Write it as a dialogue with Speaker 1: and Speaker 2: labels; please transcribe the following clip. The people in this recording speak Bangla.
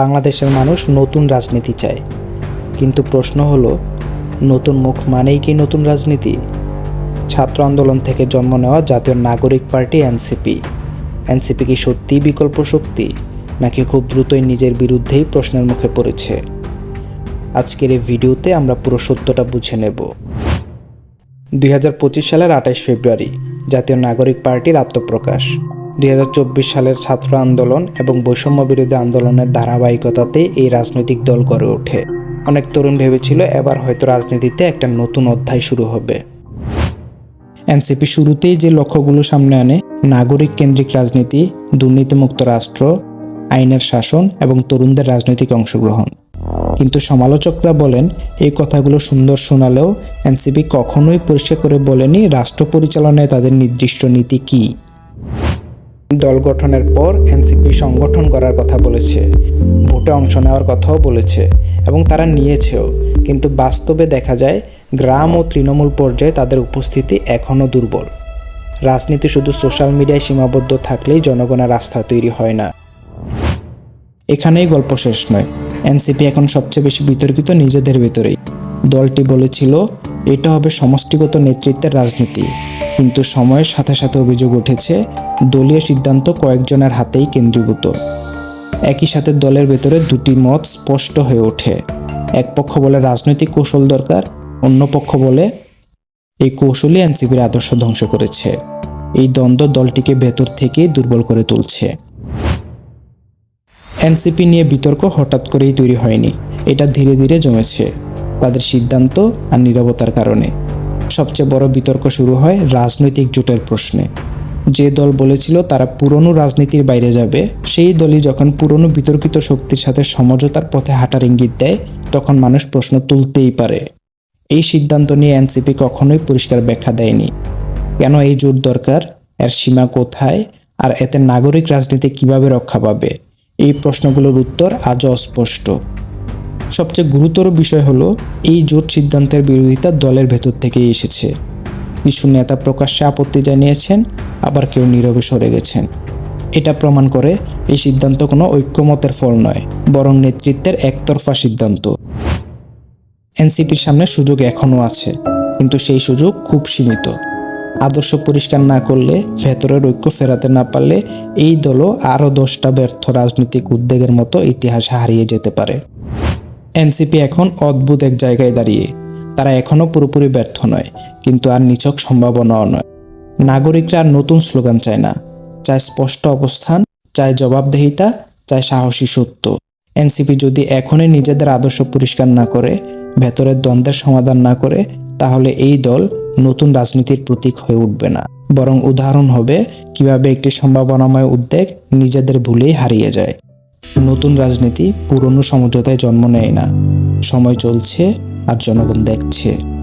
Speaker 1: বাংলাদেশের মানুষ নতুন রাজনীতি চায়। কিন্তু প্রশ্ন হলো, নতুন মুখ মানেই কি নতুন রাজনীতি? ছাত্র আন্দোলন থেকে জন্ম নেওয়া জাতীয় নাগরিক পার্টি এনসিপি। এনসিপি কি সত্যিই বিকল্প শক্তি, নাকি খুব দ্রুতই নিজের বিরুদ্ধেই প্রশ্নের মুখে পড়েছে? আজকের এই ভিডিওতে আমরা পুরো সত্যটা বুঝে নেব। দুই হাজার পঁচিশ সালের আঠাশ ফেব্রুয়ারি, জাতীয় নাগরিক পার্টির আত্মপ্রকাশ। দুই হাজার চব্বিশ সালের ছাত্র আন্দোলন এবং বৈষম্য বিরোধী আন্দোলনের ধারাবাহিকতাতে এই রাজনৈতিক দল গড়ে ওঠে। অনেক তরুণ ভেবেছিল এবার হয়তো রাজনীতিতে একটা নতুন অধ্যায় শুরু হবে। এনসিপি শুরুতেই যে লক্ষ্যগুলো সামনে আনে, নাগরিক কেন্দ্রিক রাজনীতি, দুর্নীতিমুক্ত রাষ্ট্র, আইনের শাসন এবং তরুণদের রাজনৈতিক অংশগ্রহণ। কিন্তু সমালোচকরা বলেন, এই কথাগুলো সুন্দর শোনালেও এনসিপি কখনোই পরিষ্কার করে বলেনি রাষ্ট্র পরিচালনায় তাদের নির্দিষ্ট নীতি কী। দল গঠনের পর এনসিপি সংগঠন করার কথা বলেছে, ভোটে অংশ নেওয়ার কথাও বলেছে এবং তারা নিয়েছেও। কিন্তু বাস্তবে দেখা যায়, গ্রাম ও তৃণমূল পর্যায়ে তাদের উপস্থিতি এখনও দুর্বল। রাজনীতি শুধু সোশ্যাল মিডিয়ায় সীমাবদ্ধ থাকলেই জনগণের আস্থা তৈরি হয় না। এখানেই গল্প শেষ নয়। এনসিপি এখন সবচেয়ে বেশি বিতর্কিত নিজেদের ভেতরেই। দলটি বলেছিল, এটা হবে সমষ্টিগত নেতৃত্বের রাজনীতি। কিন্তু সময়ের সাথে সাথে অভিযোগ উঠেছে দলীয় সিদ্ধান্ত কয়েকজনের হাতেই কেন্দ্রীভূত। একই সাথে দলের ভেতরে দুটি মত স্পষ্ট হয়ে ওঠে। এক পক্ষ বলে রাজনৈতিক কৌশল দরকার, অন্য পক্ষ বলে এই কৌশলই এনসিপির আদর্শ ধ্বংস করেছে। এই দ্বন্দ্ব দলটিকে ভেতর থেকে দুর্বল করে তুলছে। এনসিপি নিয়ে বিতর্ক হঠাৎ করেই তৈরি হয়নি। এটা ধীরে ধীরে জমেছে তাদের সিদ্ধান্ত আর নীরবতার কারণে। সবচেয়ে বড় বিতর্ক শুরু হয় রাজনৈতিক জোটের প্রশ্নে। যে দল বলেছিল তারা পুরনো রাজনীতির বাইরে যাবে, সেই দলই যখন পুরনো বিতর্কিত শক্তির সাথে সমঝোতার পথে হাঁটার ইঙ্গিত দেয়, তখন মানুষ প্রশ্ন তুলতেই পারে। এই সিদ্ধান্ত নিয়ে এনসিপি কখনোই পরিষ্কার ব্যাখ্যা দেয়নি। কেন এই জোট দরকার? এর সীমা কোথায়? আর এতে নাগরিক রাজনীতি কীভাবে রক্ষা পাবে? এই প্রশ্নগুলোর উত্তর আজও অস্পষ্ট। সবচেয়ে গুরুতর বিষয় হলো, এই জোট সিদ্ধান্তের বিরোধিতা দলের ভেতর থেকেই এসেছে। কিছু নেতা প্রকাশ্যে আপত্তি জানিয়েছেন আবার কেউ নীরবে সরে গেছেন। এটা প্রমাণ করে এই সিদ্ধান্ত কোনো ঐক্যমতের ফল নয়, বরং নেতৃত্বের একতরফা সিদ্ধান্ত। এনসিপির সামনে সুযোগ এখনও আছে, কিন্তু সেই সুযোগ খুব সীমিত। আদর্শ পরিষ্কার না করলে, ভেতরের ঐক্য ফেরাতে না পারলে এই দলও আরও দশটা ব্যর্থ রাজনৈতিক উদ্যোগের মতো ইতিহাসে হারিয়ে যেতে পারে। এনসিপি এখন অদ্ভুত এক জায়গায় দাঁড়িয়ে। তারা এখনও পুরোপুরি ব্যর্থ নয়, কিন্তু আর নিছক সম্ভাবনাও নয়। নাগরিকরা নতুন স্লোগান চায় না। চায় স্পষ্ট অবস্থান, চায় জবাবদেহিতা, চায় সাহসী সত্য। এনসিপি যদি এখনই নিজেদের আদর্শ পরিষ্কার না করে, ভেতরের দ্বন্দ্বের সমাধান না করে, তাহলে এই দল নতুন রাজনীতির প্রতীক হয়ে উঠবে না। বরং উদাহরণ হবে কীভাবে একটি সম্ভাবনাময় উদ্যোগ নিজেদের ভুলেই হারিয়ে যায়। নতুন রাজনীতি পুরনো সমঝোতায় জন্ম নেয় না। সময় চলছে আর জনগণ দেখছে।